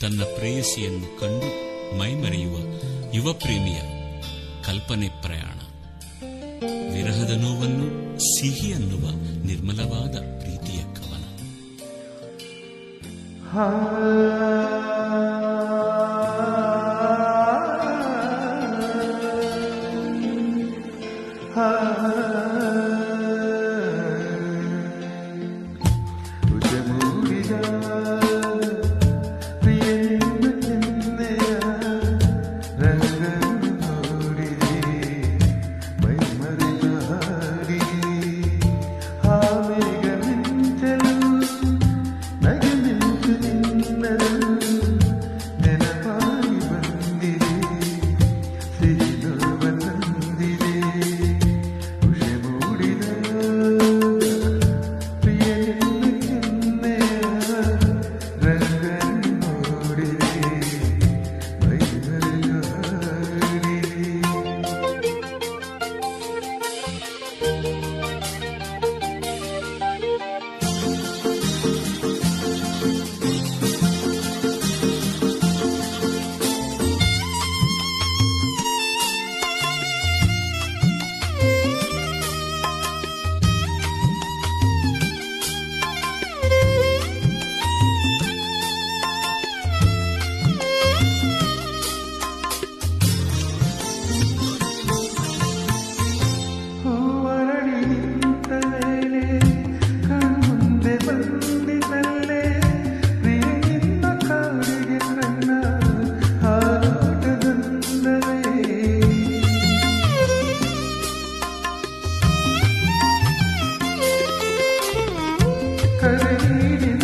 ತನ್ನ ಪ್ರೇಯಸಿಯನ್ನು ಕಂಡು ಮೈಮರೆಯುವ ಯುವ ಪ್ರೇಮಿಯ ಕಲ್ಪನೆ ಪ್ರಯಾಣ. ವಿರಹದ ನೋವನ್ನು ಸಿಹಿ ಅನ್ನುವ ನಿರ್ಮಲವಾದ ಪ್ರೀತಿಯ ಕವನ. ಹಾ ಸರಿ